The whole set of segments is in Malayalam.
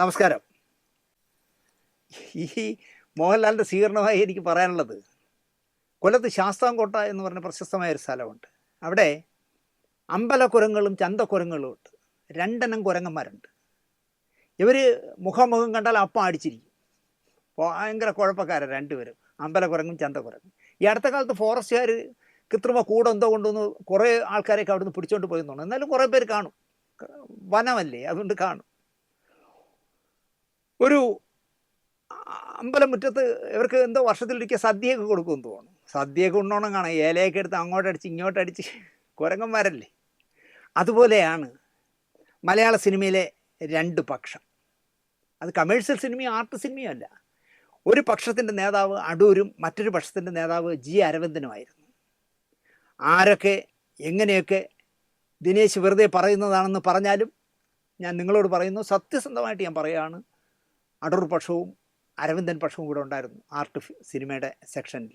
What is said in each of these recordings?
നമസ്കാരം. ഈ മോഹൻലാലിന്റെ സ്വീകരണമായി എനിക്ക് പറയാനുള്ളത് കൊല്ലത്ത് ശാസ്താംകോട്ട എന്ന് പറഞ്ഞ പ്രശസ്തമായ ഒരു സ്ഥലമുണ്ട്. അവിടെ അമ്പലക്കുരങ്ങളും ചന്തക്കുരങ്ങളും ഉണ്ട്. രണ്ടെണ്ണം കുരങ്ങന്മാരുണ്ട്. ഇവർ മുഖാമുഖം കണ്ടാൽ അപ്പം അടിച്ചിരിക്കും. ഭയങ്കര കുഴപ്പക്കാരാണ് രണ്ടുപേരും. അമ്പലക്കുരങ്ങും ചന്തക്കുരങ്ങും. ഈ അടുത്ത കാലത്ത് ഫോറസ്റ്റുകാർ കൃത്രിമ കൂടെ എന്തോ കൊണ്ടുവന്ന് കുറേ ആൾക്കാരെയൊക്കെ അവിടുന്ന് പിടിച്ചോണ്ട് പോയി തോന്നുന്നു. എന്നാലും കുറേ പേര് കാണും. വനമല്ലേ? അതുകൊണ്ട് കാണും. ഒരു അമ്പലം മുറ്റത്ത് ഇവർക്ക് എന്തോ വർഷത്തിലൊരിക്കൽ സദ്യയൊക്കെ കൊടുക്കുമെന്ന് തോന്നുന്നു. സദ്യയൊക്കെ ഉണ്ടോണം കാണാം. ഏലയൊക്കെ എടുത്ത് അങ്ങോട്ടടിച്ച് ഇങ്ങോട്ടടിച്ച് കുരങ്ങന്മാരല്ലേ? അതുപോലെയാണ് മലയാള സിനിമയിലെ രണ്ട് പക്ഷം. അത് കമേഴ്ഷ്യൽ സിനിമയും ആർട്ട് സിനിമയും അല്ല. ഒരു പക്ഷത്തിന്റെ നേതാവ് അടൂരും മറ്റൊരു പക്ഷത്തിന്റെ നേതാവ് ജി അരവിന്ദനുമായിരുന്നു ആരൊക്കെ എങ്ങനെയൊക്കെ ദിനേശ് വെറുതെ പറയുന്നതാണെന്ന് പറഞ്ഞാലും ഞാൻ നിങ്ങളോട് പറയുന്നു. സത്യസന്ധമായിട്ട് ഞാൻ പറയുകയാണ്. അടൂർ പക്ഷവും അരവിന്ദൻ പക്ഷവും കൂടെ ഉണ്ടായിരുന്നു ആർട്ട് സിനിമയുടെ സെക്ഷനിൽ.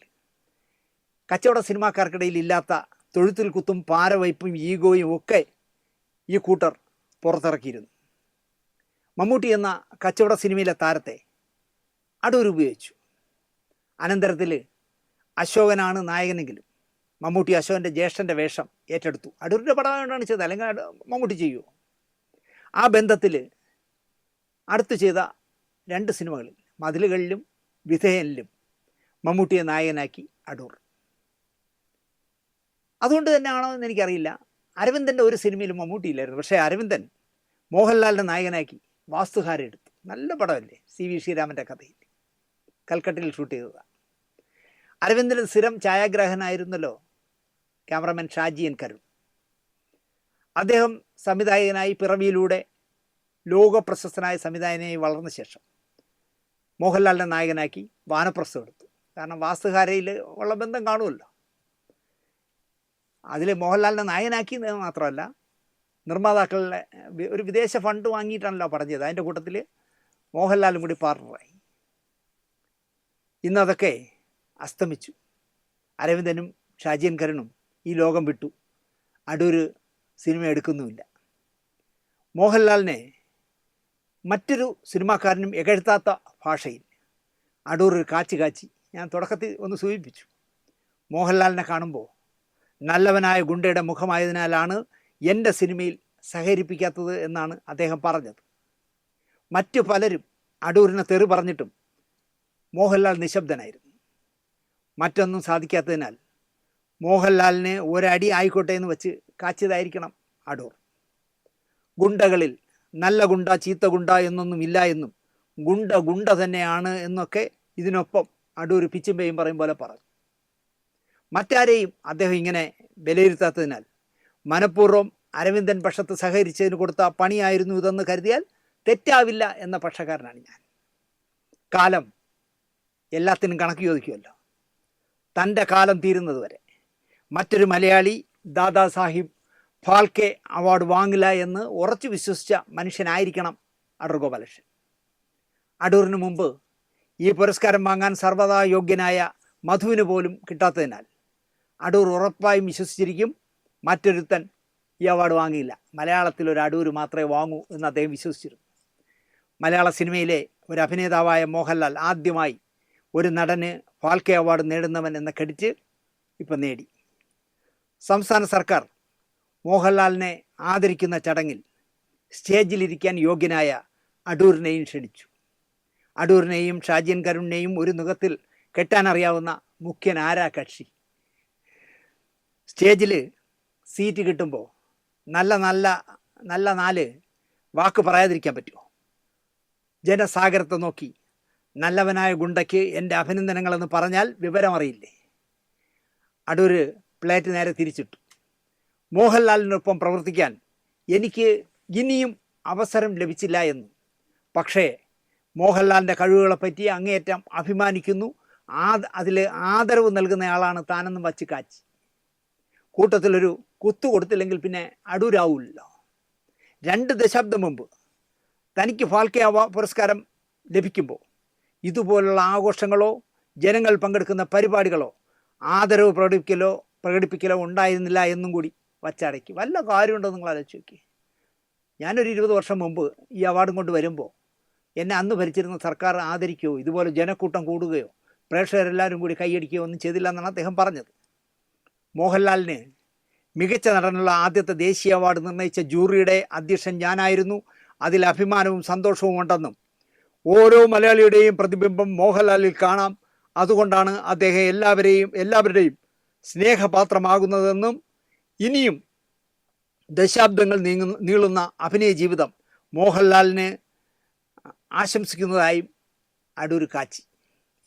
കച്ചവട സിനിമാക്കാർക്കിടയിൽ ഇല്ലാത്ത തൊഴുത്തിൽ കുത്തും പാരവയ്പും ഈഗോയും ഒക്കെ ഈ കൂട്ടർ പുറത്തിറക്കിയിരുന്നു. മമ്മൂട്ടി എന്ന കച്ചവട സിനിമയിലെ താരത്തെ അടൂർ ഉപയോഗിച്ചു. അനന്തരത്തിൽ അശോകനാണ് നായകനെങ്കിലും മമ്മൂട്ടി അശോകന്റെ ജ്യേഷ്ഠന്റെ വേഷം ഏറ്റെടുത്തു. അടൂരിന്റെ പടമായിട്ടാണ് ചെയ്തത്. അല്ലെങ്കിൽ മമ്മൂട്ടി ചെയ്യുമോ ആ ബന്ധത്തിൽ അടുത്ത് ചെയ്ത രണ്ട് സിനിമകളിൽ മതിലുകളിലും വിധേയനിലും മമ്മൂട്ടിയെ നായകനാക്കി അടൂർ. അതുകൊണ്ട് തന്നെയാണോ എന്ന് എനിക്കറിയില്ല. അരവിന്ദന്റെ ഒരു സിനിമയിലും മമ്മൂട്ടി ഇല്ലായിരുന്നു. പക്ഷേ അരവിന്ദൻ മോഹൻലാലിന്റെ നായകനാക്കി വാസ്തുഹാരം എടുത്തു. നല്ല പടമല്ലേ? സി വി ശ്രീരാമന്റെ കഥയിൽ. കൽക്കട്ടയിൽ ഷൂട്ട് ചെയ്തതാണ് അരവിന്ദൻ സ്ഥിരം ഛായാഗ്രാഹകനായിരുന്നല്ലോ ക്യാമറമാൻ ഷാജിയൻ കരുൺ അദ്ദേഹം സംവിധായകനായി പിറവിയിലൂടെ ലോകപ്രശസ്തനായ സംവിധായകനായി വളർന്ന ശേഷം മോഹൻലാലിനെ നായകനാക്കി വാനപ്രസ്ഥം എടുത്തു. കാരണം വാസ്തുഹാരയിൽ ഉള്ള ബന്ധം കാണുമല്ലോ. അതിൽ മോഹൻലാലിനെ നായകനാക്കി എന്ന് മാത്രമല്ല നിർമ്മാതാക്കളുടെ ഒരു വിദേശ ഫണ്ട് വാങ്ങിയിട്ടാണല്ലോ പറഞ്ഞത്. അതിന്റെ കൂട്ടത്തിൽ മോഹൻലാലും കൂടി പാർട്ണറായി. ഇന്നതൊക്കെ അസ്തമിച്ചു. അരവിന്ദനും ഷാജിയൻ കരുണും ഈ ലോകം വിട്ടു. അടൂര് സിനിമ എടുക്കുന്നുമില്ല. മോഹൻലാലിനെ മറ്റൊരു സിനിമാക്കാരനും എകഴ്ത്താത്ത ഭാഷയിൽ. അടൂർ കാച്ചി കാച്ചി ഞാൻ തുടക്കത്തിൽ ഒന്ന് സൂചിപ്പിച്ചു. മോഹൻലാലിനെ കാണുമ്പോൾ നല്ലവനായ ഗുണ്ടയുടെ മുഖമായതിനാലാണ് എന്റെ സിനിമയിൽ സഹകരിപ്പിക്കാത്തത് എന്നാണ് അദ്ദേഹം പറഞ്ഞത്. മറ്റു പലരും അടൂരിനെ തെറി പറഞ്ഞിട്ടും മോഹൻലാൽ നിശബ്ദനായിരുന്നു. മറ്റൊന്നും സാധിക്കാത്തതിനാൽ മോഹൻലാലിന് ഒരടി ആയിക്കോട്ടെ എന്ന് വെച്ച് കാച്ചിയതായിരിക്കണം അടൂർ. ഗുണ്ടകളിൽ നല്ല ഗുണ്ട ചീത്ത ഗുണ്ട എന്നൊന്നും ഇല്ല എന്നും. ഗുണ്ട ഗുണ്ട തന്നെയാണ് എന്നൊക്കെ ഇതിനൊപ്പം അടൂർ പിച്ചുമ്പയും പറയും പോലെ പറഞ്ഞു. മറ്റാരെയും അദ്ദേഹം ഇങ്ങനെ വിലയിരുത്താത്തതിനാൽ മനഃപൂർവം അരവിന്ദൻ പക്ഷത്ത് സഹകരിച്ചതിന് കൊടുത്ത പണിയായിരുന്നു ഇതെന്ന് കരുതിയാൽ തെറ്റാവില്ല എന്ന പക്ഷക്കാരനാണ് ഞാൻ. കാലം എല്ലാത്തിനും കണക്ക് ചോദിക്കുമല്ലോ. തന്റെ കാലം തീരുന്നത് വരെ. മറ്റൊരു മലയാളി ദാദാ സാഹിബ് ഫാൽക്കെ അവാർഡ് വാങ്ങില്ല എന്ന് ഉറച്ചു വിശ്വസിച്ച മനുഷ്യനായിരിക്കണം അടൂർ ഗോപാലകൃഷ്ണൻ അടൂറിന് മുമ്പ് ഈ പുരസ്കാരം വാങ്ങാൻ സർവതാ യോഗ്യനായ മധുവിന് പോലും കിട്ടാത്തതിനാൽ അടൂർ ഉറപ്പായും വിശ്വസിച്ചിരിക്കും. മറ്റൊരുത്തൻ ഈ അവാർഡ് വാങ്ങിയില്ല. മലയാളത്തിൽ ഒരു അടൂർ മാത്രമേ വാങ്ങൂ എന്ന് അദ്ദേഹം വിശ്വസിച്ചിരുന്നു. മലയാള സിനിമയിലെ ഒരു അഭിനേതാവായ മോഹൻലാൽ ആദ്യമായി ഒരു നടന് ഫാൽക്കെ അവാർഡ് നേടുന്നവൻ എന്ന ക്രെഡിറ്റ് ഇപ്പം നേടി. സംസ്ഥാന സർക്കാർ മോഹൻലാലിനെ ആദരിക്കുന്ന ചടങ്ങിൽ സ്റ്റേജിലിരിക്കാൻ യോഗ്യനായ അടൂരിനെയും ക്ഷണിച്ചു. അടൂരിനെയും ഷാജിയൻ കരുണിനെയും ഒരു നുഖത്തിൽ കെട്ടാനറിയാവുന്ന മുഖ്യൻ ആരാ കക്ഷി? സ്റ്റേജിൽ സീറ്റ് കിട്ടുമ്പോൾ നല്ല നല്ല നല്ല നാല് വാക്ക് പറയാതിരിക്കാൻ പറ്റുമോ? ജനസാഗരത്തെ നോക്കി നല്ലവനായ ഗുണ്ടയ്ക്ക് എന്റെ അഭിനന്ദനങ്ങളെന്ന് പറഞ്ഞാൽ വിവരമറിയില്ലേ? അടൂര് പ്ലേറ്റ് നേരെ തിരിച്ചിട്ടു. മോഹൻലാലിനൊപ്പം പ്രവർത്തിക്കാൻ എനിക്ക് ഇനിയും അവസരം ലഭിച്ചില്ല എന്ന്. പക്ഷേ മോഹൻലാലിന്റെ കഴിവുകളെപ്പറ്റി അങ്ങേയറ്റം അഭിമാനിക്കുന്നു. ആ അതിൽ ആദരവ് നൽകുന്നയാളാണ് താനെന്നും വച്ച് കാച്ചി. കൂട്ടത്തിലൊരു കുത്തു കൊടുത്തില്ലെങ്കിൽ പിന്നെ അടൂരാവില്ലല്ലോ രണ്ട് ദശാബ്ദം മുമ്പ് തനിക്ക് ഫാൽക്കെ പുരസ്കാരം ലഭിക്കുമ്പോൾ ഇതുപോലുള്ള ആഘോഷങ്ങളോ ജനങ്ങൾ പങ്കെടുക്കുന്ന പരിപാടികളോ ആദരവ് പ്രകടിപ്പിക്കലോ പ്രകടിപ്പിക്കലോ ഉണ്ടായിരുന്നില്ല എന്നും കൂടി വച്ചടക്കി. വല്ല കാര്യമുണ്ടോ നിങ്ങൾ ആലോചിച്ച് നോക്കി. ഞാനൊരു ഇരുപത് വർഷം മുമ്പ് ഈ അവാർഡും കൊണ്ട് വരുമ്പോൾ എന്നെ അന്ന് ഭരിച്ചിരുന്ന സർക്കാർ ആദരിക്കുകയോ ഇതുപോലെ ജനക്കൂട്ടം കൂടുകയോ പ്രേക്ഷകരെല്ലാവരും കൂടി കൈയടിക്കുകയോ ഒന്നും ചെയ്തില്ല എന്നാണ് അദ്ദേഹം പറഞ്ഞത്. മോഹൻലാലിന് മികച്ച നടനുള്ള ആദ്യത്തെ ദേശീയ അവാർഡ് നിർണയിച്ച ജൂറിയുടെ അധ്യക്ഷൻ ഞാനായിരുന്നു. അതിൽ അഭിമാനവും സന്തോഷവും ഉണ്ടെന്നും ഓരോ മലയാളിയുടെയും പ്രതിബിംബം മോഹൻലാലിൽ കാണാം. അതുകൊണ്ടാണ് അദ്ദേഹം എല്ലാവരെയും എല്ലാവരുടെയും സ്നേഹപാത്രമാകുന്നതെന്നും ഇനിയും ദശാബ്ദങ്ങൾ നീങ്ങുന്ന നീളുന്ന അഭിനയ ജീവിതം മോഹൻലാലിന് ആശംസിക്കുന്നതായും അടൂർ കാച്ചി.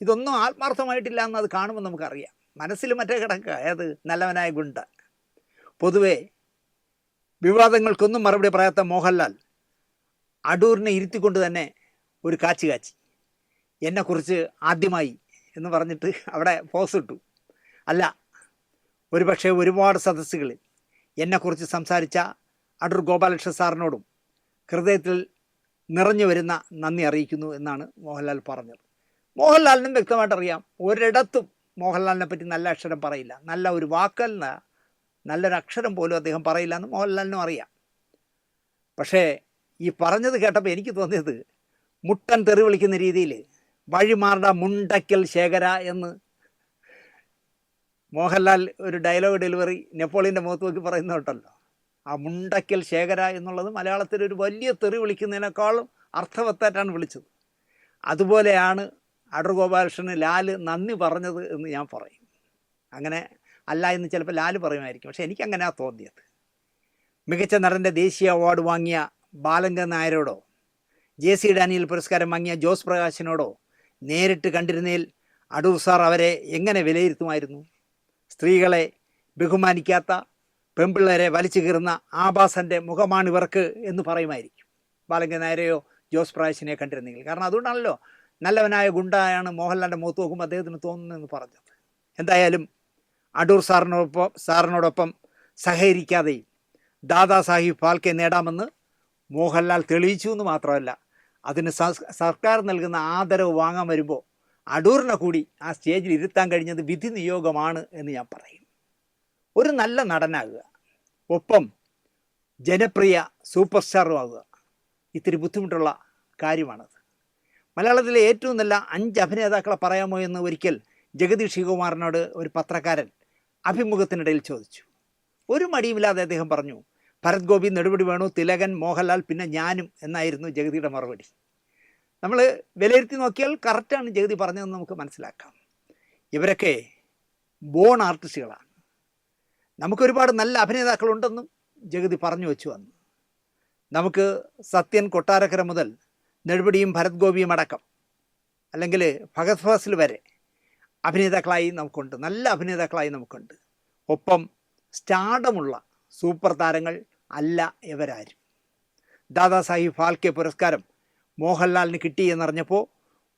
ഇതൊന്നും ആത്മാർത്ഥമായിട്ടില്ല എന്ന് അത് കാണുമ്പോൾ നമുക്കറിയാം. മനസ്സിൽ മറ്റേ കിടക്കുക ഏത് നല്ലവനായ ഗുണ്ട. പൊതുവേ വിവാദങ്ങൾക്കൊന്നും മറുപടി പറയാത്ത മോഹൻലാൽ അടൂരിനെ ഇരുത്തിക്കൊണ്ട് തന്നെ ഒരു കാച്ചി കാച്ചി. എന്നെക്കുറിച്ച് ആദ്യമായി എന്ന് പറഞ്ഞിട്ട് അവിടെ പോസ് ഇട്ടു. അല്ല ഒരു പക്ഷേ ഒരുപാട് സദസ്സുകളിൽ എന്നെക്കുറിച്ച് സംസാരിച്ച അടൂർ ഗോപാലകൃഷ്ണ സാറിനോടും ഹൃദയത്തിൽ നിറഞ്ഞു വരുന്ന നന്ദി അറിയിക്കുന്നു എന്നാണ് മോഹൻലാൽ പറഞ്ഞത്. മോഹൻലാലിനും വ്യക്തമായിട്ട് അറിയാം ഒരിടത്തും മോഹൻലാലിനെ പറ്റി നല്ല അക്ഷരം പറയില്ല. നല്ല ഒരു വാക്കല്ല നല്ലൊരു അക്ഷരം പോലും അദ്ദേഹം പറയില്ല എന്ന് മോഹൻലാലിനും അറിയാം. പക്ഷേ ഈ പറഞ്ഞത് കേട്ടപ്പോൾ എനിക്ക് തോന്നിയത് മുട്ടൻ തെറി വിളിക്കുന്ന രീതിയിൽ വഴിമാറുടെ മുണ്ടക്കൽ ശേഖര എന്ന് മോഹൻലാൽ ഒരു ഡയലോഗ് ഡെലിവറി നെപ്പോളിയന്റെ മുഖത്ത് നോക്കി പറയുന്ന കേട്ടല്ലോ. ആ മുണ്ടക്കൽ ശേഖര എന്നുള്ളത് മലയാളത്തിൽ ഒരു വലിയ തെറി വിളിക്കുന്നതിനേക്കാളും അർത്ഥവത്തായിട്ടാണ് വിളിച്ചത്. അതുപോലെയാണ് അടൂർ ഗോപാലകൃഷ്ണന് ലാൽ നന്ദി പറഞ്ഞത് എന്ന് ഞാൻ പറയും. അങ്ങനെ അല്ല എന്ന് ചിലപ്പോൾ ലാൽ പറയുമായിരിക്കും. പക്ഷേ എനിക്കങ്ങനെയാണ് തോന്നിയത്. മികച്ച നടന്റെ ദേശീയ അവാർഡ് വാങ്ങിയ ബാലങ്ക നായരോടോ ജെ സി ഡാനിയൽ പുരസ്കാരം വാങ്ങിയ ജോസ് പ്രകാശിനോടോ നേരിട്ട് കണ്ടിരുന്നതിൽ അടൂർ സാർ അവരെ എങ്ങനെ വിലയിരുത്തുമായിരുന്നു? സ്ത്രീകളെ ബഹുമാനിക്കാത്ത പെൺപിള്ളേരെ വലിച്ചു കീറുന്ന ആഭാസന്റെ മുഖമാണിവർക്ക് എന്ന് പറയുമായിരിക്കും. ബാലങ്ക നായരെയോ ജോസ് പ്രായസിനെ കണ്ടിരുന്നെങ്കിൽ. കാരണം അതുകൊണ്ടാണല്ലോ നല്ലവനായ ഗുണ്ടായാണ് മോഹൻലാലിന്റെ മുഖത്ത് നോക്കുമ്പോൾ അദ്ദേഹത്തിന് തോന്നുന്നതെന്ന് പറഞ്ഞത്. എന്തായാലും അടൂർ സാറിനോടൊപ്പം സാറിനോടൊപ്പം സഹകരിക്കാതെയും ദാദാ സാഹിബ് ഫാൽക്കെ നേടാമെന്ന് മോഹൻലാൽ തെളിയിച്ചു എന്ന് മാത്രമല്ല അതിന് സർക്കാർ നൽകുന്ന ആദരവ് വാങ്ങാൻ വരുമ്പോൾ അടൂറിനെ കൂടി ആ സ്റ്റേജിൽ ഇരുത്താൻ കഴിഞ്ഞത് വിധി നിയോഗമാണ് എന്ന് ഞാൻ പറയും. ഒരു നല്ല നടനാകുക. ഒപ്പം ജനപ്രിയ സൂപ്പർ സ്റ്റാറും ആകുക. ഇത്തിരി ബുദ്ധിമുട്ടുള്ള കാര്യമാണത്. മലയാളത്തിലെ ഏറ്റവും നല്ല അഞ്ച് അഭിനേതാക്കളെ പറയാമോ എന്ന് ഒരിക്കൽ ജഗദീഷ് ശിവകുമാറിനോട് ഒരു പത്രക്കാരൻ അഭിമുഖത്തിനിടയിൽ ചോദിച്ചു. ഒരു മടിയുമില്ലാതെ അദ്ദേഹം പറഞ്ഞു ഭരത് ഗോപി നെടുപടി വേണു തിലകൻ മോഹൻലാൽ പിന്നെ ഞാനും എന്നായിരുന്നു ജഗതിയുടെ മറുപടി. നമ്മൾ വിലയിരുത്തി നോക്കിയാൽ കറക്റ്റാണ് ജഗതി പറഞ്ഞതെന്ന് നമുക്ക് മനസ്സിലാക്കാം. ഇവരൊക്കെ ബോൺ ആർട്ടിസ്റ്റുകളാണ് നമുക്കൊരുപാട് നല്ല അഭിനേതാക്കളുണ്ടെന്നും ജഗതി പറഞ്ഞു വെച്ചു വന്നു. നമുക്ക് സത്യൻ കൊട്ടാരക്കര മുതൽ നെടുപടിയും ഭരത് ഗോപിയും അടക്കം അല്ലെങ്കിൽ ഭഗത് ഫാസിൽ വരെ അഭിനേതാക്കളായി നമുക്കുണ്ട്. നല്ല അഭിനേതാക്കളായി നമുക്കുണ്ട്. ഒപ്പം സ്റ്റാർഡമുള്ള സൂപ്പർ താരങ്ങൾ അല്ല ഇവരാരും. ദാദാസാഹിബ് ഫാൽക്കെ പുരസ്കാരം മോഹൻലാലിന് കിട്ടി എന്നറിഞ്ഞപ്പോൾ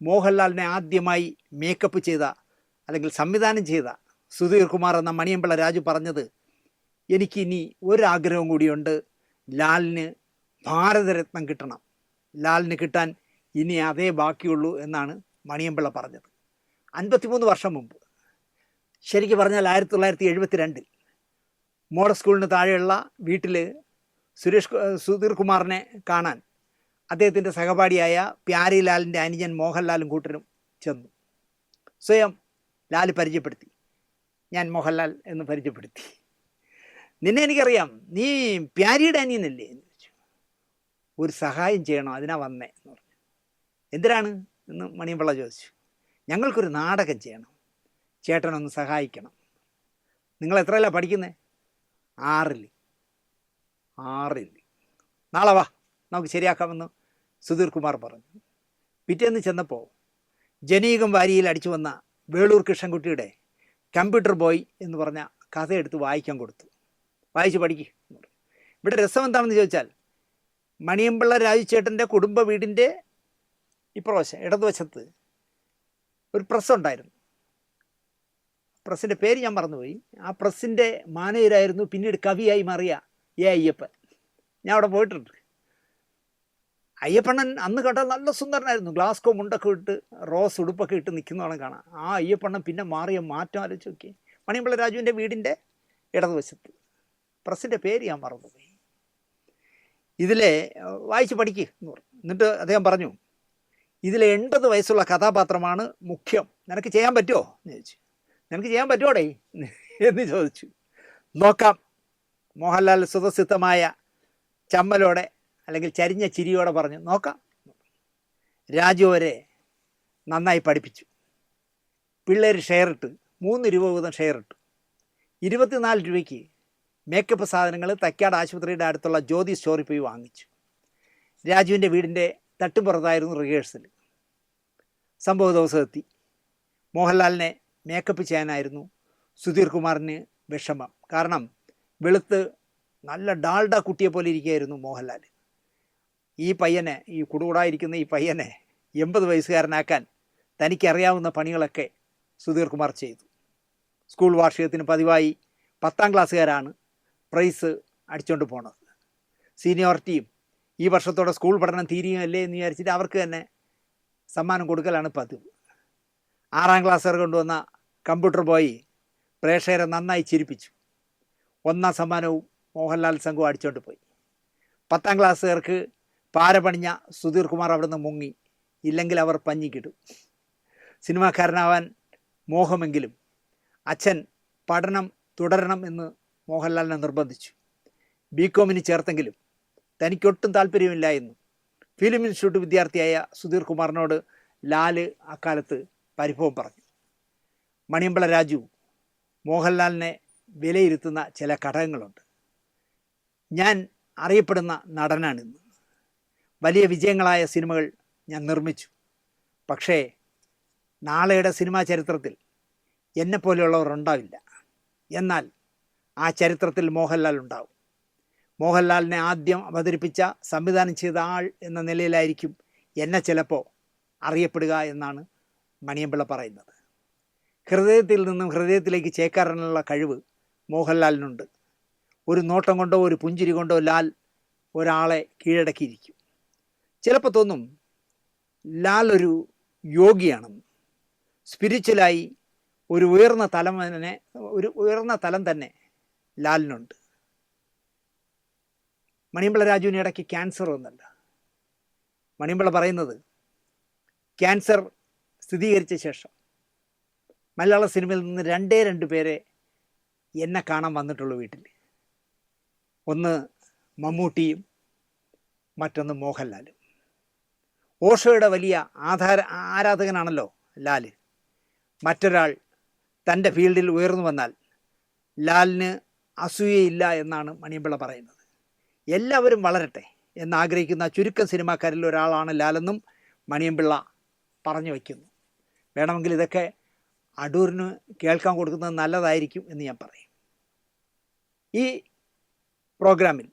മോഹൻലാലിനെ ആദ്യമായി മേക്കപ്പ് ചെയ്ത അല്ലെങ്കിൽ സംവിധാനം ചെയ്ത സുധീർ കുമാർ എന്ന മണിയമ്പിള്ള രാജു പറഞ്ഞത് എനിക്കിനി ഒരാഗ്രഹം കൂടിയുണ്ട്. ലാലിന് ഭാരതരത്നം കിട്ടണം. ലാലിന് കിട്ടാൻ ഇനി അതേ ബാക്കിയുള്ളൂ എന്നാണ് മണിയമ്പിള്ള പറഞ്ഞത്. അൻപത്തിമൂന്ന് വർഷം മുമ്പ്. ശരിക്കും പറഞ്ഞാൽ ആയിരത്തി തൊള്ളായിരത്തി എഴുപത്തി രണ്ടിൽ മോഡൽ സ്കൂളിന് താഴെയുള്ള വീട്ടിൽ സുരേഷ് സുധീർ കുമാറിനെ കാണാൻ അദ്ദേഹത്തിന്റെ സഹപാഠിയായ പ്യാരിലാലിന്റെ അനുജൻ മോഹൻലാലും കൂട്ടരും ചെന്നു. സ്വയം ലാൽ പരിചയപ്പെടുത്തി. ഞാൻ മോഹൻലാൽ എന്ന് പരിചയപ്പെടുത്തി. നിന്നെ എനിക്കറിയാം. നീ പ്യാരിയുടെ അനിയനല്ലേ എന്ന് ചോദിച്ചു. ഒരു സഹായം ചെയ്യണോ? അതിനാ വന്നേ എന്ന് പറഞ്ഞു. എന്തിനാണ്? എന്ന് മണിയമ്പിള്ള ചോദിച്ചു. ഞങ്ങൾക്കൊരു നാടകം ചെയ്യണം. ചേട്ടനൊന്ന് സഹായിക്കണം. നിങ്ങൾ എത്രയല്ല പഠിക്കുന്നത് ആറിൽ ആറിൽ നാളെ വാ. നമുക്ക് ശരിയാക്കാമെന്ന് സുധീർ കുമാർ പറഞ്ഞു. പിറ്റേന്ന് ചെന്നപ്പോൾ ജനീകം വാരിയിൽ അടിച്ചു വന്ന വേളൂർ കൃഷ്ണൻകുട്ടിയുടെ കമ്പ്യൂട്ടർ ബോയ് എന്ന് പറഞ്ഞ കഥ എടുത്ത് വായിക്കാൻ കൊടുത്തു. വായിച്ച് പഠിക്കുക ഇവിടെ രസം എന്താണെന്ന് ചോദിച്ചാൽ മണിയമ്പിള്ള രാജുചേട്ടന്റെ കുടുംബ വീടിന്റെ ഇപ്രാവശ്യം ഇടതുവശത്ത് ഒരു പ്രസ് ഉണ്ടായിരുന്നു. പ്രസ്സിന്റെ പേര് ഞാൻ മറന്നുപോയി. ആ പ്രസ്സിന്റെ മാനേജരായിരുന്നു പിന്നീട് കവിയായി മാറിയ എ അയ്യപ്പൻ. ഞാൻ അവിടെ പോയിട്ടുണ്ട്. അയ്യപ്പണ്ണൻ അന്ന് കണ്ടാൽ നല്ല സുന്ദരനായിരുന്നു. ഗ്ലാസ്കോ മുണ്ടൊക്കെ ഇട്ട് റോസ് ഉടുപ്പൊക്കെ ഇട്ട് നിൽക്കുന്നതാണ് കാണാം ആ അയ്യപ്പണ്ണൻ പിന്നെ മാറിയ മാറ്റം ആലോചിച്ച് നോക്കി മണിയമ്പിള്ള രാജുവിന്റെ വീടിന്റെ ഇടതുവശത്ത്. പ്രസിന്റെ പേര് ഞാൻ മറന്നുപോയി. ഇതിലെ വായിച്ച് പഠിക്കുക എന്ന് പറഞ്ഞു. എന്നിട്ട് അദ്ദേഹം പറഞ്ഞു ഇതിലെ എൺപത് വയസ്സുള്ള കഥാപാത്രമാണ് മുഖ്യം. നിനക്ക് ചെയ്യാൻ പറ്റുമോ? എന്ന് ചോദിച്ചു. നിനക്ക് ചെയ്യാൻ പറ്റുമോടേ എന്ന് ചോദിച്ചു. നോക്കാം. മോഹൻലാൽ സ്വതസിദ്ധമായ ചമ്മലോടെ അല്ലെങ്കിൽ ചരിഞ്ഞ ചിരിയോടെ പറഞ്ഞു നോക്കാം. രാജു വരെ നന്നായി പഠിപ്പിച്ചു. പിള്ളേർ ഷെയർ ഇട്ട് മൂന്ന് രൂപ വീതം ഷെയർ ഇട്ടു. ഇരുപത്തിനാല് രൂപയ്ക്ക് മേക്കപ്പ് സാധനങ്ങൾ തക്കാട് ആശുപത്രിയുടെ അടുത്തുള്ള ജ്യോതി സ്റ്റോറിൽ പോയി വാങ്ങിച്ചു. രാജുവിന്റെ വീടിന്റെ തട്ടുപുറത്തായിരുന്നു റിഹേഴ്സൽ സംഭവ ദിവസം എത്തി. മോഹൻലാലിനെ മേക്കപ്പ് ചെയ്യാനായിരുന്നു സുധീർ കുമാറിന് വിഷമം. കാരണം വെളുത്ത് നല്ല ഡാൾഡ കുട്ടിയെ പോലെ ഇരിക്കുകയായിരുന്നു മോഹൻലാൽ. ഈ പയ്യനെ ഈ കുടുകൂടായിരിക്കുന്ന ഈ പയ്യനെ എൺപത് വയസ്സുകാരനാക്കാൻ തനിക്കറിയാവുന്ന പണികളൊക്കെ സുധീർ കുമാർ ചെയ്തു. സ്കൂൾ വാർഷികത്തിന് പതിവായി പത്താം ക്ലാസ്സുകാരാണ് പ്രൈസ് അടിച്ചുകൊണ്ട് പോണത്. സീനിയോറിറ്റിയും ഈ വർഷത്തോടെ സ്കൂൾ പഠനം തീരുകയല്ലേ എന്ന് വിചാരിച്ചിട്ട് അവർക്ക് തന്നെ സമ്മാനം കൊടുക്കലാണ് പതിവ്. ആറാം ക്ലാസ്സുകാർ കൊണ്ടുവന്ന കമ്പ്യൂട്ടർ ബോയ് പ്രേക്ഷകരെ നന്നായി ചിരിപ്പിച്ചു. ഒന്നാം സമ്മാനവും മോഹൻലാൽ സംഘവും അടിച്ചുകൊണ്ട് പോയി. പത്താം ക്ലാസ്സുകാർക്ക് പാര പണിഞ്ഞ സുധീർ കുമാർ അവിടുന്ന് മുങ്ങി. ഇല്ലെങ്കിൽ അവർ പഞ്ഞിക്കിടും. സിനിമാക്കാരനാവാൻ മോഹമെങ്കിലും അച്ഛൻ പഠനം തുടരണം എന്ന് മോഹൻലാലിനെ നിർബന്ധിച്ചു. ബി കോമിന് ചേർത്തെങ്കിലും തനിക്കൊട്ടും താല്പര്യമില്ല എന്ന് ഫിലിം ഇൻസ്റ്റിറ്റ്യൂട്ട് വിദ്യാർത്ഥിയായ സുധീർ കുമാറിനോട് ലാൽ അക്കാലത്ത് പരിഭവം പറഞ്ഞു. മണിയമ്പള രാജു മോഹൻലാലിനെ വിലയിരുത്തുന്ന ചില ഘടകങ്ങളുണ്ട്. ഞാൻ അറിയപ്പെടുന്ന നടനാണിന്ന്. വലിയ വിജയങ്ങളായ സിനിമകൾ ഞാൻ നിർമ്മിച്ചു. പക്ഷേ നാളെയുടെ സിനിമാ ചരിത്രത്തിൽ എന്നെ പോലെയുള്ളവർ ഉണ്ടാവില്ല. എന്നാൽ ആ ചരിത്രത്തിൽ മോഹൻലാൽ ഉണ്ടാവും. മോഹൻലാലിനെ ആദ്യം അവതരിപ്പിച്ച സംവിധാനം ചെയ്ത ആൾ എന്ന നിലയിലായിരിക്കും എന്നെ ചിലപ്പോൾ അറിയപ്പെടുക എന്നാണ് മണിയമ്പിള്ള പറയുന്നത്. ഹൃദയത്തിൽ നിന്നും ഹൃദയത്തിലേക്ക് ചേക്കാറാനുള്ള കഴിവ് മോഹൻലാലിനുണ്ട്. ഒരു നോട്ടം കൊണ്ടോ ഒരു പുഞ്ചിരി കൊണ്ടോ ലാൽ ഒരാളെ കീഴടക്കിയിരിക്കും. ചിലപ്പോൾ തോന്നും ലാൽ ഒരു യോഗിയാണെന്ന് സ്പിരിച്വലായി ഒരു ഉയർന്ന തലം ഒരു ഉയർന്ന തലം തന്നെ ലാലിനുണ്ട്. മണിമ്പള രാജുവിന് ഇടയ്ക്ക് ക്യാൻസർ ഒന്നല്ല മണിമ്പള പറയുന്നത് ക്യാൻസർ സ്ഥിരീകരിച്ച ശേഷം. മലയാള സിനിമയിൽ നിന്ന് രണ്ടേ രണ്ട് പേരെ എന്നെ കാണാൻ വന്നിട്ടുള്ളൂ വീട്ടിൽ ഒന്ന് മമ്മൂട്ടിയും മറ്റൊന്ന് മോഹൻലാലും. ഓഷോയുടെ വലിയ ആധാര ആരാധകനാണല്ലോ ലാൽ. മറ്റൊരാൾ തന്റെ ഫീൽഡിൽ ഉയർന്നു വന്നാൽ ലാലിന് അസൂയയില്ല എന്നാണ് മണിയമ്പിള്ള പറയുന്നത്. എല്ലാവരും വളരട്ടെ എന്നാഗ്രഹിക്കുന്ന ചുരുക്കം സിനിമാക്കാരിൽ ഒരാളാണ് ലാലെന്നും മണിയമ്പിള്ള പറഞ്ഞു വയ്ക്കുന്നു. വേണമെങ്കിൽ ഇതൊക്കെ അടൂരിന് കേൾക്കാൻ കൊടുക്കുന്നത് നല്ലതായിരിക്കും എന്ന് ഞാൻ പറയും. ഈ പ്രോഗ്രാമിൽ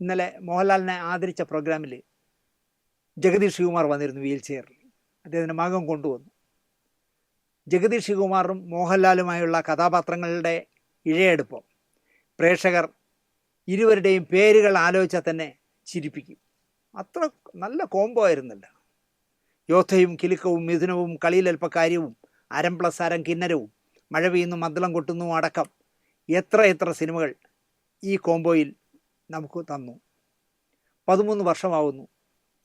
ഇന്നലെ മോഹൻലാലിനെ ആദരിച്ച പ്രോഗ്രാമിൽ ജഗദീഷ് ശിവകുമാർ വന്നിരുന്നു വീൽ ചെയറിൽ അദ്ദേഹത്തിന്റെ മകം കൊണ്ടുവന്നു. ജഗദീഷ് ശിവകുമാറും മോഹൻലാലുമായുള്ള കഥാപാത്രങ്ങളുടെ ഇഴയെടുപ്പം പ്രേക്ഷകർ ഇരുവരുടെയും പേരുകൾ ആലോചിച്ചാൽ തന്നെ ചിരിപ്പിക്കും. അത്ര നല്ല കോംബോ ആയിരുന്നില്ല. യോദ്ധയും കിലുക്കവും മിഥുനവും കളിയിലൽപ്പക്കാര്യവും അരം പ്ലസ് അരം കിന്നരവും മഴ പെയ്യുന്നു മദ്ദളം കൊട്ടുന്നു അടക്കം എത്ര എത്ര സിനിമകൾ ഈ കോംബോയിൽ നമുക്ക് തന്നു. പതിമൂന്ന് വർഷമാവുന്നു.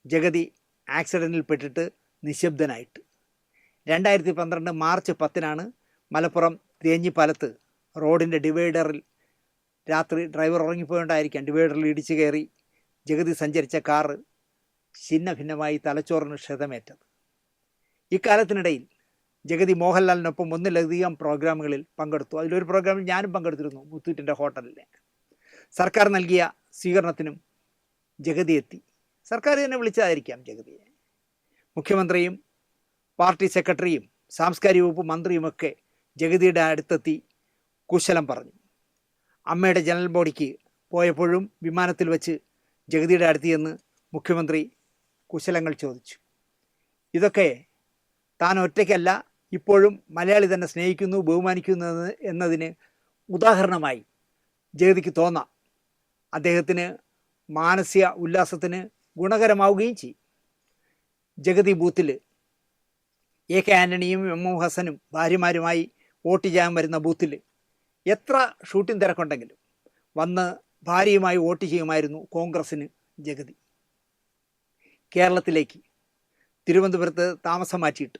ജഗതി ആക്സിഡന്റിൽപ്പെട്ടിട്ട് നിശബ്ദനായിട്ട്. രണ്ടായിരത്തി പന്ത്രണ്ട് മാർച്ച് പത്തിനാണ് മലപ്പുറം തേഞ്ഞിപ്പാലത്ത് റോഡിന്റെ ഡിവൈഡറിൽ രാത്രി ഡ്രൈവർ ഉറങ്ങിപ്പോയുണ്ടായിരിക്കാം ഡിവൈഡറിൽ ഇടിച്ചു കയറി ജഗതി സഞ്ചരിച്ച കാറ് ഛിന്ന ഭിന്നമായി തലച്ചോറിന് ക്ഷതമേറ്റത്. ഇക്കാലത്തിനിടയിൽ ജഗതി മോഹൻലാലിനൊപ്പം ഒന്നിലധികം പ്രോഗ്രാമുകളിൽ പങ്കെടുത്തു. അതിലൊരു പ്രോഗ്രാമിൽ ഞാനും പങ്കെടുത്തിരുന്നു മുത്തൂറ്റിന്റെ ഹോട്ടലിൽ സർക്കാർ നൽകിയ സ്വീകരണത്തിനും ജഗതി എത്തി. സർക്കാർ തന്നെ വിളിച്ചതായിരിക്കാം ജഗതിയെ. മുഖ്യമന്ത്രിയും പാർട്ടി സെക്രട്ടറിയും സാംസ്കാരിക വകുപ്പ് മന്ത്രിയുമൊക്കെ ജഗതിയുടെ അടുത്തെത്തി കുശലം പറഞ്ഞു. അമ്മയുടെ ജനറൽ ബോഡിക്ക് പോയപ്പോഴും വിമാനത്തിൽ വെച്ച് ജഗതിയുടെ അടുത്ത് ചെന്ന് മുഖ്യമന്ത്രി കുശലങ്ങൾ ചോദിച്ചു. ഇതൊക്കെ താൻ ഒറ്റയ്ക്കല്ല ഇപ്പോഴും മലയാളി തന്നെ സ്നേഹിക്കുന്നു ബഹുമാനിക്കുന്നു എന്ന് എന്നതിന് ഉദാഹരണമായി ജഗതിക്ക് തോന്നാം. അദ്ദേഹത്തിന് മാനസിക ഉല്ലാസത്തിന് ഗുണകരമാവുകയും ചെയ്യും. ജഗതി ബൂത്തിൽ എ കെ ആന്റണിയും എം എം ഹസനും ഭാര്യമാരുമായി വോട്ട് ചെയ്യാൻ വരുന്ന ബൂത്തിൽ എത്ര ഷൂട്ടിംഗ് തിരക്കുണ്ടെങ്കിലും വന്ന് ഭാര്യയുമായി വോട്ട് ചെയ്യുമായിരുന്നു കോൺഗ്രസ്സിന് ജഗതി. കേരളത്തിലേക്ക് തിരുവനന്തപുരത്ത് താമസം മാറ്റിയിട്ട്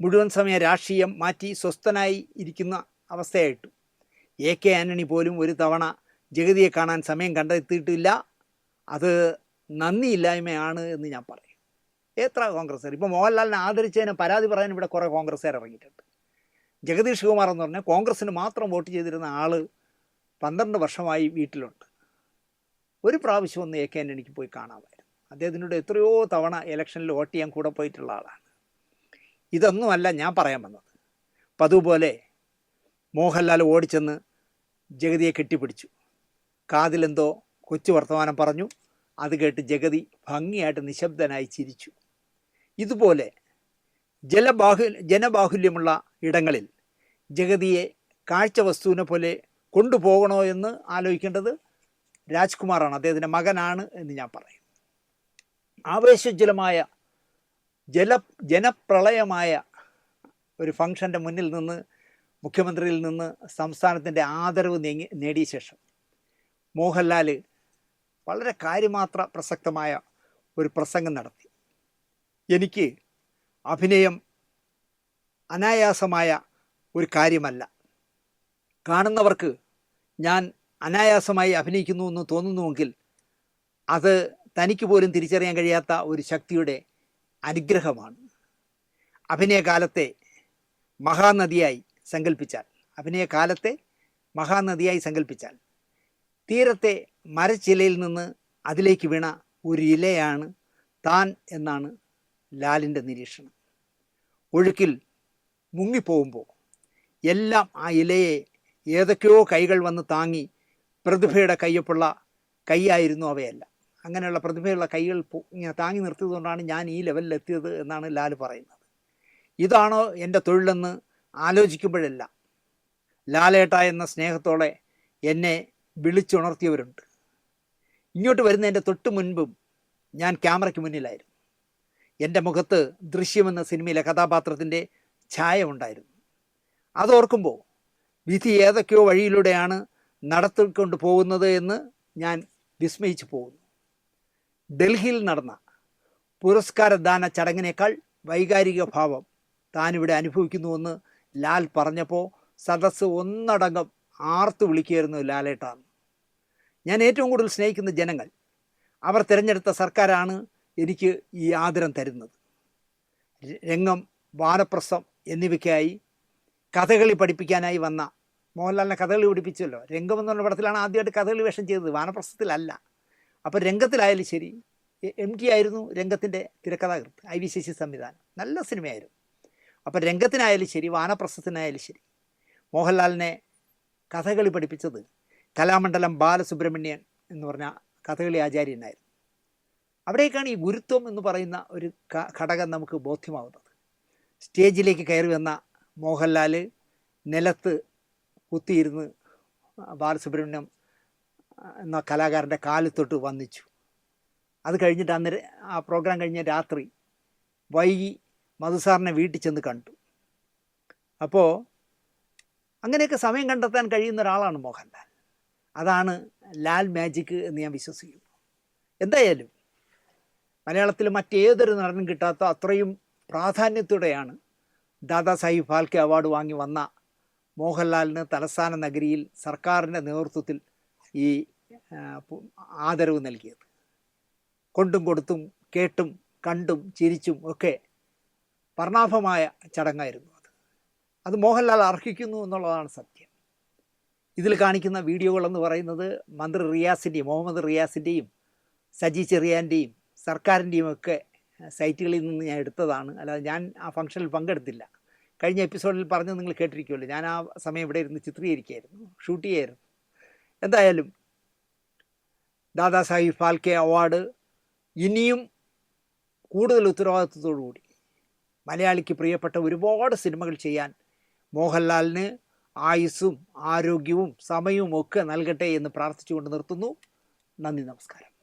മുഴുവൻ സമയ രാഷ്ട്രീയം മാറ്റി സ്വസ്ഥനായി ഇരിക്കുന്ന അവസ്ഥയായിട്ടു എ കെ ആന്റണി പോലും ഒരു തവണ ജഗതിയെ കാണാൻ സമയം കണ്ടെത്തിയിട്ടില്ല. അത് നന്ദിയില്ലായ്മയാണ് എന്ന് ഞാൻ പറയും. എത്ര കോൺഗ്രസ്സുകാർ ഇപ്പോൾ മോഹൻലാലിനെ ആദരിച്ചതിന് പരാതി പറയാൻ ഇവിടെ കുറേ കോൺഗ്രസ്സുകാർ ഇറങ്ങിയിട്ടുണ്ട്. ജഗദീഷ് കുമാർ എന്ന് പറഞ്ഞാൽ കോൺഗ്രസ്സിന് മാത്രം വോട്ട് ചെയ്തിരുന്ന ആൾ പന്ത്രണ്ട് വർഷമായി വീട്ടിലുണ്ട്. ഒരു പ്രാവശ്യം ഒന്ന് എ കെ എനിക്ക് പോയി കാണാമായിരുന്നു. അദ്ദേഹത്തിനോട് എത്രയോ തവണ ഇലക്ഷനിൽ വോട്ട് ചെയ്യാൻ കൂടെ പോയിട്ടുള്ള ആളാണ്. ഇതൊന്നുമല്ല ഞാൻ പറയാൻ വന്നത്. അപ്പം അതുപോലെ മോഹൻലാൽ ഓടിച്ചെന്ന് ജഗതിയെ കെട്ടിപ്പിടിച്ചു. കാതിലെന്തോ കൊച്ചു വർത്തമാനം പറഞ്ഞു. അത് കേട്ട് ജഗതി ഭംഗിയായിട്ട് നിശബ്ദനായി ചിരിച്ചു. ഇതുപോലെ ജലബാഹു ജനബാഹുല്യമുള്ള ഇടങ്ങളിൽ ജഗതിയെ കാഴ്ച വസ്തുവിനെ പോലെ കൊണ്ടുപോകണോ എന്ന് ആലോചിക്കേണ്ടത് രാജ്കുമാറാണ്. അദ്ദേഹത്തിന്റെ മകനാണ് എന്ന് ഞാൻ പറയും. ആവേശജ്വലമായ ജല ജനപ്രളയമായ ഒരു ഫംഗ്ഷന്റെ മുന്നിൽ നിന്ന് മുഖ്യമന്ത്രിയിൽ നിന്ന് സംസ്ഥാനത്തിന്റെ ആദരവ് നേടിയ ശേഷം മോഹൻലാൽ വളരെ കാര്യമാത്ര പ്രസക്തമായ ഒരു പ്രസംഗം നടത്തി. എനിക്ക് അഭിനയം അനായാസമായ ഒരു കാര്യമല്ല. കാണുന്നവർക്ക് ഞാൻ അനായാസമായി അഭിനയിക്കുന്നു എന്ന് തോന്നുന്നുവെങ്കിൽ അത് തനിക്ക് പോലും തിരിച്ചറിയാൻ കഴിയാത്ത ഒരു ശക്തിയുടെ അനുഗ്രഹമാണ്. അഭിനയകാലത്തെ മഹാനദിയായി സങ്കല്പിച്ചാൽ അഭിനയകാലത്തെ മഹാനദിയായി സങ്കല്പിച്ചാൽ തീരത്തെ മരച്ചിലയിൽ നിന്ന് അതിലേക്ക് വീണ ഒരു ഇലയാണ് താൻ എന്നാണ് ലാലിന്റെ നിരീക്ഷണം. ഒഴുക്കിൽ മുങ്ങിപ്പോകുമ്പോൾ എല്ലാം ആ ഇലയെ ഏതൊക്കെയോ കൈകൾ വന്ന് താങ്ങി പ്രതിഭയുടെ കയ്യപ്പുള്ള കൈയായിരുന്നു അവയല്ല. അങ്ങനെയുള്ള പ്രതിഭയുള്ള കൈകൾ താങ്ങി നിർത്തിയതുകൊണ്ടാണ് ഞാൻ ഈ ലെവലിൽ എത്തിയത് എന്നാണ് ലാൽ പറയുന്നത്. ഇതാണോ എന്റെ തൊഴിലെന്ന് ആലോചിക്കുമ്പോഴെല്ലാം ലാലേട്ട എന്ന സ്നേഹത്തോടെ എന്നെ വിളിച്ചുണർത്തിയവരുണ്ട്. ഇങ്ങോട്ട് വരുന്നതിന്റെ തൊട്ട് മുൻപും ഞാൻ ക്യാമറയ്ക്ക് മുന്നിലായിരുന്നു. എന്റെ മുഖത്ത് ദൃശ്യമെന്ന സിനിമയിലെ കഥാപാത്രത്തിന്റെ ഛായ ഉണ്ടായിരുന്നു. അതോർക്കുമ്പോൾ വിധി ഏതൊക്കെയോ വഴിയിലൂടെയാണ് നടത്തിക്കൊണ്ട് പോകുന്നത് എന്ന് ഞാൻ വിസ്മയിച്ചു പോകുന്നു. ഡൽഹിയിൽ നടന്ന പുരസ്കാരദാന ചടങ്ങിനേക്കാൾ വൈകാരിക ഭാവം താനിവിടെ അനുഭവിക്കുന്നുവെന്ന് ലാൽ പറഞ്ഞപ്പോൾ സദസ്സ് ഒന്നടങ്കം ആർത്തു വിളിക്കുകയായിരുന്നു ലാലേട്ടാന്ന് ഞാൻ ഏറ്റവും കൂടുതൽ സ്നേഹിക്കുന്ന ജനങ്ങൾ അവർ തിരഞ്ഞെടുത്ത സർക്കാരാണ് എനിക്ക് ഈ ആദരം തരുന്നത്. രംഗം വാനപ്രസം എന്നിവയ്ക്കായി കഥകളി പഠിപ്പിക്കാനായി വന്ന മോഹൻലാലിനെ കഥകളി പഠിപ്പിച്ചല്ലോ. രംഗം എന്ന് പറഞ്ഞ പടത്തിലാണ് ആദ്യമായിട്ട് കഥകളി വേഷം ചെയ്തത്. വാനപ്രസത്തിലല്ല അപ്പോൾ രംഗത്തിലായാലും ശരി എ- ടി ആയിരുന്നു രംഗത്തിന്റെ തിരക്കഥാകൃത്ത്. ഐ വി ശശി സംവിധാനം. നല്ല സിനിമയായിരുന്നു. അപ്പോൾ രംഗത്തിനായാലും ശരി വാനപ്രസത്തിനായാലും ശരി മോഹൻലാലിനെ കഥകളി പഠിപ്പിച്ചത് കലാമണ്ഡലം ബാലസുബ്രഹ്മണ്യൻ എന്ന് പറഞ്ഞ കഥകളി ആചാര്യനായിരുന്നു. അവിടേക്കാണ് ഈ ഗുരുത്വം എന്ന് പറയുന്ന ഒരു ഘടകം നമുക്ക് ബോധ്യമാവുന്നത്. സ്റ്റേജിലേക്ക് കയറി വന്ന മോഹൻലാൽ നിലത്ത് കുത്തിയിരുന്ന് ബാലസുബ്രഹ്മണ്യം എന്ന കലാകാരന്റെ കാലത്തൊട്ട് വന്നിച്ചു അത് കഴിഞ്ഞിട്ട് അന്ന് ആ പ്രോഗ്രാം കഴിഞ്ഞ രാത്രി വൈകി മധുസാറിനെ വീട്ടിൽ ചെന്ന് കണ്ടു. അപ്പോൾ അങ്ങനെയൊക്കെ സമയം കണ്ടെത്താൻ കഴിയുന്ന ഒരാളാണ് മോഹൻലാൽ. അതാണ് ലാൽ മാജിക് എന്ന് ഞാൻ വിശ്വസിക്കുന്നു. എന്തായാലും മലയാളത്തിൽ മറ്റേതൊരു നടൻ കിട്ടാത്ത അത്രയും പ്രാധാന്യത്തോടെയാണ് ദാദാ സാഹിബ് ഫാൽക്കെ അവാർഡ് വാങ്ങി വന്ന മോഹൻലാലിന് തലസ്ഥാന നഗരിയിൽ സർക്കാരിന്റെ നേതൃത്വത്തിൽ ഈ ആദരവ് നൽകിയത്. കൊണ്ടും കൊടുത്തും കേട്ടും കണ്ടും ചിരിച്ചും ഒക്കെ വർണാഭമായ ചടങ്ങായിരുന്നു അത്. അത് മോഹൻലാൽ അർഹിക്കുന്നു എന്നുള്ളതാണ് സത്യം. ഇതിൽ കാണിക്കുന്ന വീഡിയോകളെന്ന് പറയുന്നത് മന്ത്രി റിയാസിന്റെയും മുഹമ്മദ് റിയാസിന്റെയും സജി ചെറിയാന്റെയും സർക്കാരിന്റെയും ഒക്കെ സൈറ്റുകളിൽ നിന്ന് ഞാൻ എടുത്തതാണ്. അല്ലാതെ ഞാൻ ആ ഫംഗ്ഷനിൽ പങ്കെടുത്തില്ല. കഴിഞ്ഞ എപ്പിസോഡിൽ പറഞ്ഞ് നിങ്ങൾ കേട്ടിരിക്കുമല്ലോ. ഞാൻ ആ സമയം ഇവിടെ ഇരുന്ന് ചിത്രീകരിക്കുകയായിരുന്നു ഷൂട്ട് ചെയ്യായിരുന്നു എന്തായാലും ദാദാ സാഹിബ് ഫാൽക്കെ അവാർഡ് ഇനിയും കൂടുതൽ ഉത്തരവാദിത്വത്തോടു കൂടി മലയാളിക്ക് പ്രിയപ്പെട്ട ഒരുപാട് സിനിമകൾ ചെയ്യാൻ മോഹൻലാലിന് ആയുസ്സും ആരോഗ്യവും സമയവും ഒക്കെ നൽകട്ടെ എന്ന് പ്രാർത്ഥിച്ചുകൊണ്ട് നിർത്തുന്നു. നന്ദി നമസ്കാരം.